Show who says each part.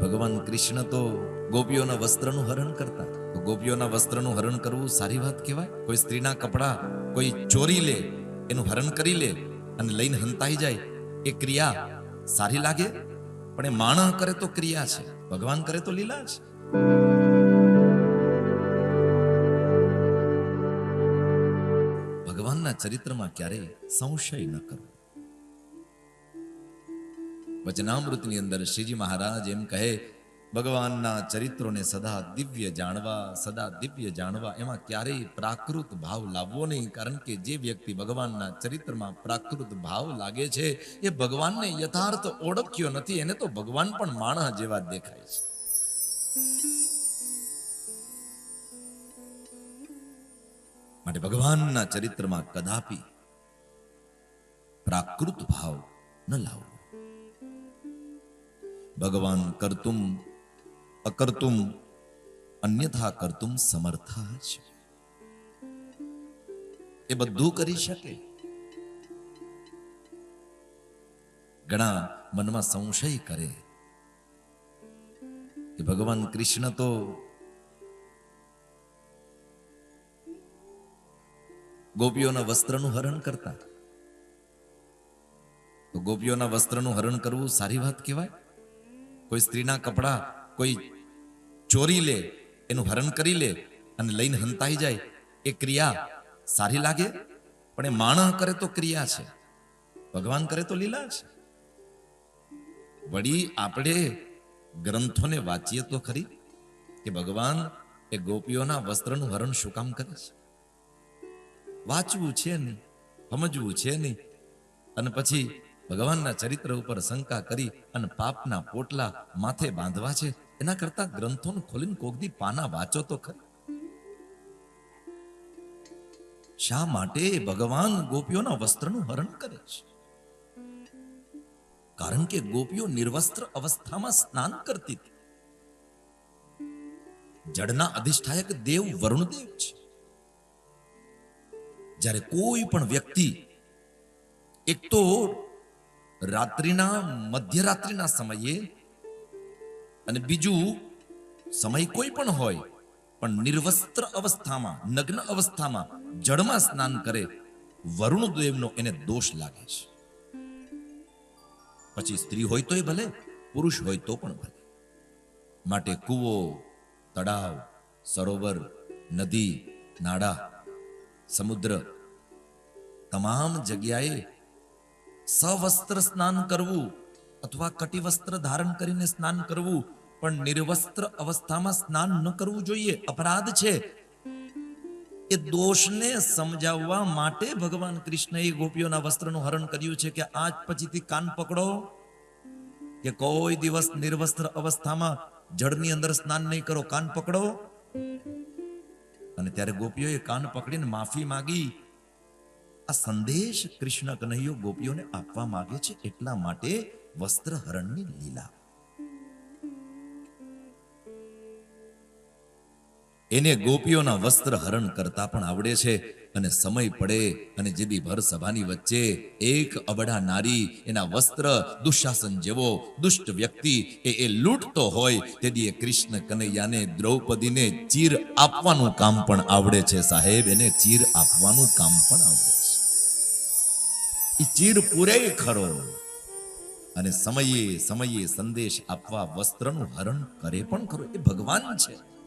Speaker 1: ભગવાન કૃષ્ણ તો ગોપીઓના વસ્ત્રનું હરણ કરતા. ગોપીઓના વસ્ત્રનું હરણ કરવું સારી વાત કહેવાય. કોઈ સ્ત્રીના કપડા, કોઈ ચોરી લે, એનું હરણ કરી લે અને લઈને હંતાઈ જાય, એ ક્રિયા સારી લાગે? પણ એ માણસ કરે તો ક્રિયા છે. ભગવાન કરે તો લીલા છે. ભગવાનના ચરિત્રમાં ક્યારેય સંશય ન કરવો વચનામૃતની અંદર શ્રીજી મહારાજ એમ કહે, ભગવાનના ચરિત્રોને સદા દિવ્ય જાણવા, સદા દિવ્ય જાણવા, એમાં ક્યારેય પ્રાકૃત ભાવ લાવવો નહીં. કારણ કે જે વ્યક્તિ ભગવાનના ચરિત્રમાં પ્રાકૃત ભાવ લાગે છે, એ ભગવાનને યથાર્થ ઓળખ્યો નથી, એને તો ભગવાન પણ માણસ જેવા દેખાય છે. માટે ભગવાનના ચરિત્રમાં કદાપી પ્રાકૃત ભાવ ન લાવવો ભગવાન કરતુમ, અકર્તુમ, અન્યથા કરતુમ સમર્થા છે એ બધું કરી શકે. ઘણા મનમાં સંશય કરે કે ભગવાન કૃષ્ણ તો ગોપીઓના વસ્ત્રનું હરણ કરતા. તો ગોપીઓના વસ્ત્રનું હરણ કરવું સારી વાત કહેવાય? કોઈ સ્ત્રીના કપડા કોઈ ચોરી લે, એનું હરણ કરી લે અને લઈને હંતાઈ જાય, એ ક્રિયા સારી લાગે? પણ એ માણસ કરે તો ક્રિયા છે. ભગવાન કરે તો લીલા છે. વળી આપણે ગ્રંથોને વાંચીએ તો ખરી કે ભગવાન એ ગોપીઓના વસ્ત્રનું હરણ શું કામ કરે છે? વાંચવું છે નહીં, સમજવું છે નહીં. અને પછી ભગવાનના ચરિત્ર ઉપર શંકા કરી અને પાપના પોટલા માથે બાંધવા છે? એના કરતા ગ્રંથોને ખોલીને કોકદી પાના વાંચો તો ખરી. શા માટે ભગવાન ગોપીઓના વસ્ત્રનું હરણ કરે છે? કારણ કે ગોપીઓ નિર્વસ્ત્ર અવસ્થામાં સ્નાન કરતી હતી. જળના અધિષ્ઠાયક દેવ વરુણદેવ છે. જ્યારે કોઈ પણ વ્યક્તિ એક તો રાત્રિના, મધ્યરાત્રિના સમયે અને બીજું સમય કોઈ પણ હોય, પણ નિર્વસ્ત્ર અવસ્થામાં, નગ્ન અવસ્થામાં જળમાં સ્નાન કરે વરુણ દેવનો એને દોષ લાગે છે. પછી સ્ત્રી હોય તોય ભલે, પુરુષ હોય તો પણ ભલે. માટે કૂવો, તળાવ, સરોવર, નદી, નાળા, સમુદ્ર, તમામ જગ્યાએ સવસ્ત્ર સ્નાન કરવું અથવા કટી વસ્ત્ર ધારણ કરીને સ્નાન કરવું, પણ નિર્વસ્ત્ર અવસ્થામાં સ્નાન ન કરવું જોઈએ, અપરાધ છે. એ દોષને સમજાવવા માટે ભગવાન કૃષ્ણએ ગોપીઓના વસ્ત્રનું હરણ કર્યું છે કે આજ પછીથી કાન પકડો કે કોઈ દિવસ નિર્વસ્ત્ર અવસ્થામાં જળની અંદર સ્નાન નહીં કરો, કાન પકડો. અને ત્યારે ગોપીઓએ કાન પકડીને માફી માંગી આ સંદેશ કૃષ્ણ કનૈયો ગોપીઓને આપવા માંગે છે એટલા માટે વસ્ત્ર હરણની લીલા. એને ગોપીઓના વસ્ત્ર હરણ કરતા પણ આવડે છે અને સમય પડે અને જેદી ભર સભાની વચ્ચે એક અબડા નારી એના વસ્ત્ર દુશાસન જેવો દુષ્ટ વ્યક્તિ એ એ લૂંટતો હોય તેદી એ કૃષ્ણ કનૈયાને દ્રૌપદીને ચીર આપવાનું કામ પણ આવડે છે સાહેબ. એને ચીર આપવાનું કામ પણ આવડે ચીર પૂરે ખરો. અને સમયે સમયે સંદેશ આપવા વસ્ત્રનું હરણ કરે પણ ખરો. એ ભગવાન છે.